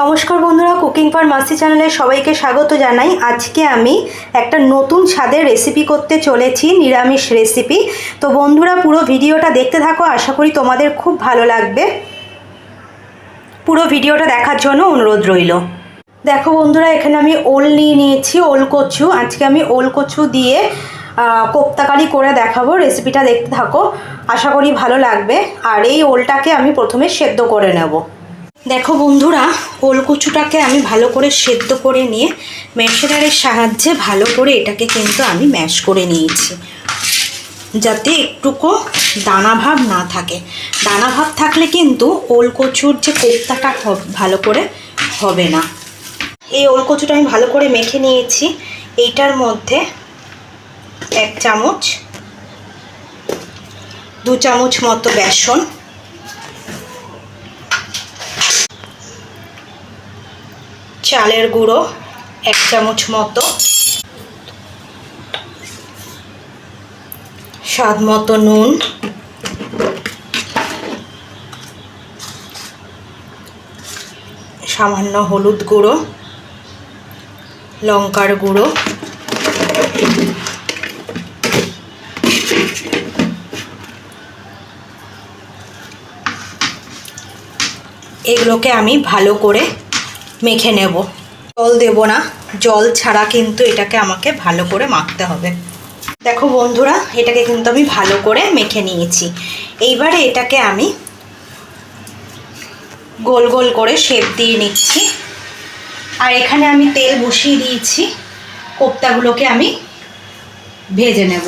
নমস্কার বন্ধুরা, cooking for মাসি চ্যানেলে সবাইকে স্বাগত জানাই। আজকে আমি একটা নতুন স্বাদের রেসিপি করতে চলেছি, নিরামিষ রেসিপি তো বন্ধুরা, পুরো ভিডিওটা দেখতে থাকো, আশা করি তোমাদের খুব ভালো লাগবে। পুরো ভিডিওটা দেখার জন্য অনুরোধ রইল। দেখো বন্ধুরা, এখানে আমি ওল নিয়ে নিয়েছি, ওল কচু। আজকে আমি ওল কচু দিয়ে কোপ্তাকারি করে দেখাবো রেসিপিটা দেখতে থাকো। আশা করি ভালো লাগবে। আর এই ওলটাকে আমি প্রথমে সেদ্ধ করে নেব। দেখো বন্ধুরা ওল কচুটাকে আমি ভালো করে সেদ্ধ করে নিয়ে ম্যাশেরারের সাহায্যে ভালো করে এটাকে কিন্তু আমি ম্যাশ করে নিয়েছি। যাতে একটুকু দানা ভাব না থাকে। দানা ভাব থাকলে কিন্তু ওল কচুর যে কোপ্তাটা ভালো করে হবে না। এই ওল কচুটা আমি ভালো করে মেখে নিয়েছি। এইটার মধ্যে এক চামচ, দু চামচ মতো বেসন চালের গুঁড়ো এক চামচ মতো। স্বাদ মতো নুন। সামান্য হলুদ গুঁড়ো। লঙ্কার গুঁড়ো। এগুলোকে আমি ভালো করে মেখে নেব। জল দেব না। জল ছাড়া কিন্তু এটাকে আমাকে ভালো করে মাখতে হবে। দেখো বন্ধুরা, এটাকে কিন্তু আমি ভালো করে মেখে নিয়েছি। এইবারে এটাকে আমি গোল গোল করে শেপ দিয়ে নিচ্ছি। আর এখানে আমি তেল বসিয়ে দিয়েছি। কোপ্তাগুলোকে আমি ভেজে নেব।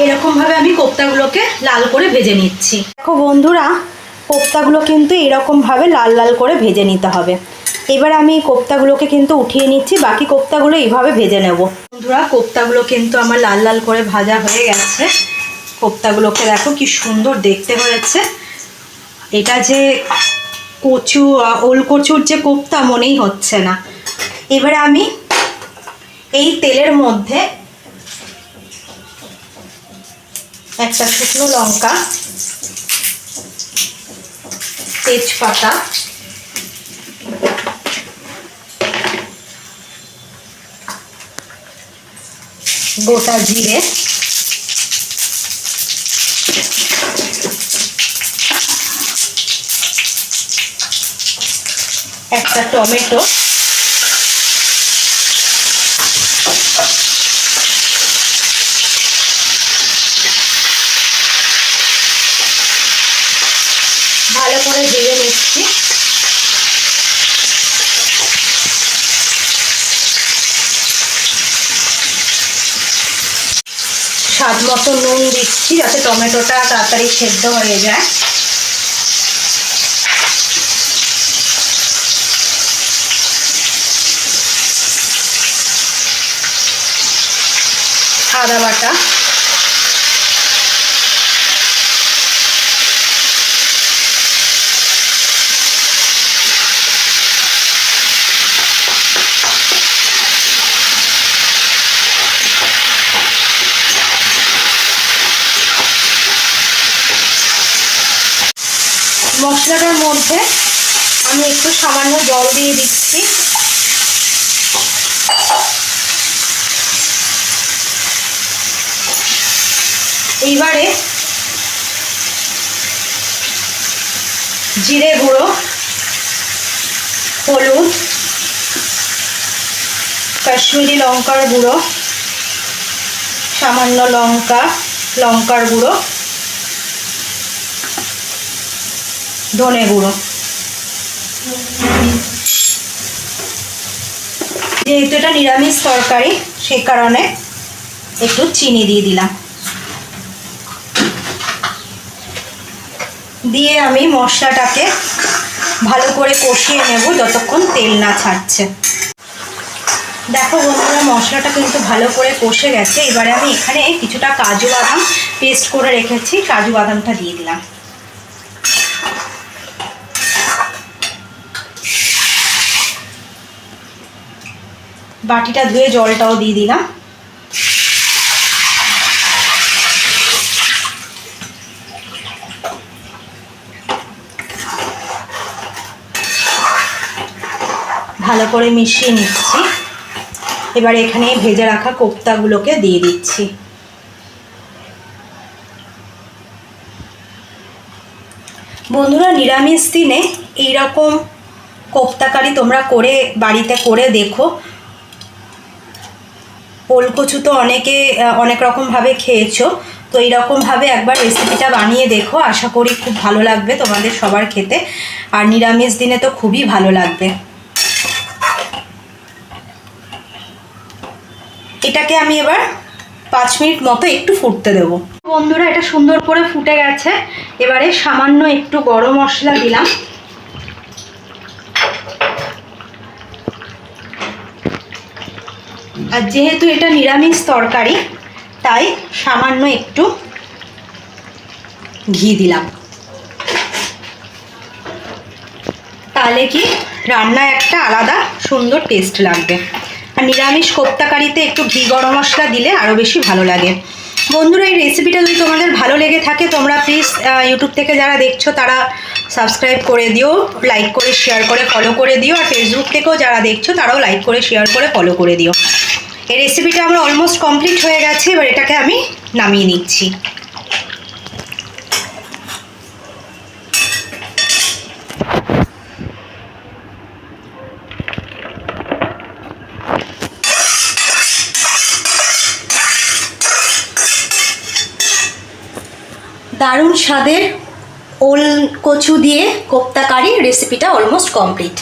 এরকমভাবে আমি কোপ্তাগুলোকে লাল করে ভেজে নিচ্ছি। দেখো বন্ধুরা কোপ্তাগুলো কিন্তু এরকমভাবে লাল লাল করে ভেজে নিতে হবে। এবার আমি কোপ্তাগুলোকে কিন্তু উঠিয়ে নিচ্ছি বাকি কোপ্তাগুলো এইভাবে ভেজে নেব। বন্ধুরা কোপ্তাগুলো কিন্তু আমার লাল লাল করে ভাজা হয়ে গেছে। কোপ্তাগুলোকে দেখো কি সুন্দর দেখতে হয়েছে। এটা যে কচু ওল কচুর যে কোপ্তা মনেই হচ্ছে না। এবারে আমি এই তেলের মধ্যে একটা শুকনো লঙ্কা তেজপাতা গোটা জিরে একটা টমেটো ভালো করে ভেজে নিচ্ছি। স্বাদ মতো নুন দিচ্ছি যাতে টমেটোটা তাড়াতাড়ি সেদ্ধ হয়ে যায়। আদা বাটা। মশলাটার মধ্যে আমি একটু সামান্য জল দিয়ে দিচ্ছি। এইবারে জিরে গুঁড়ো, হলুদ, কাশ্মীরি লঙ্কার গুঁড়ো, সামান্য লঙ্কা, লঙ্কার গুঁড়ো। ধনে গুঁড়ো যেহেতু এটা নিরামিষ তরকারি সেই কারণে একটু চিনি দিয়ে দিলাম। দিয়ে আমি মশলাটাকে ভালো করে কষিয়ে নেব যতক্ষণ তেল না ছাড়ছে। দেখো বন্ধুরা, মশলাটা কিন্তু ভালো করে কষে গেছে। এবারে আমি এখানে কিছুটা কাজু বাদাম পেস্ট করে রেখেছি। কাজু বাদামটা দিয়ে দিলাম। বাটিটা ধুয়ে জলটাও দিয়ে দিলাম। ভালো করে মিশিয়ে নিচ্ছি। এবার এখানে ভেজে রাখা কোপ্তাগুলোকে দিয়ে দিচ্ছি। বন্ধুরা, নিরামিষ দিনে এইরকম কোপ্তাকারি তোমরা করে বাড়িতে করে দেখো। ওলকচু তো অনেকে অনেক রকমভাবে খেয়েছো। তো এইরকমভাবে একবার রেসিপিটা বানিয়ে দেখো। আশা করি খুব ভালো লাগবে তোমাদের সবার খেতে। আর নিরামিষ দিনে তো খুবই ভালো লাগবে। এটাকে আমি এবার পাঁচ মিনিট মতো একটু ফুটতে দেবো। বন্ধুরা, এটা সুন্দর করে ফুটে গেছে। এবারে সামান্য একটু গরম মশলা দিলাম। আর যেহেতু এটা নিরামিষ তরকারি, তাই সামান্য একটু ঘি দিলাম। তাহলে কি রান্না একটা আলাদা সুন্দর টেস্ট লাগবে। আর নিরামিষ কোপ্তাকারিতে একটু ঘি গরম মশলা দিলে আরও বেশি ভালো লাগে। বন্ধুরা, এই রেসিপিটা যদি তোমাদের ভালো লেগে থাকে, তোমরা প্লিজ ইউটিউব থেকে যারা দেখছ, তারা সাবস্ক্রাইব করে দিও লাইক করে শেয়ার করে ফলো করে দিও। আর ফেসবুক থেকেও যারা দেখছ, তারাও লাইক করে শেয়ার করে ফলো করে দিও। এই রেসিপিটা আমার অলমোস্ট কমপ্লিট হয়ে গেছে, এবার এটাকে আমি নামিয়ে নিচ্ছি। দারুণ স্বাদের ওল কচু দিয়ে কোপ্তা কারি রেসিপিটা অলমোস্ট কমপ্লিট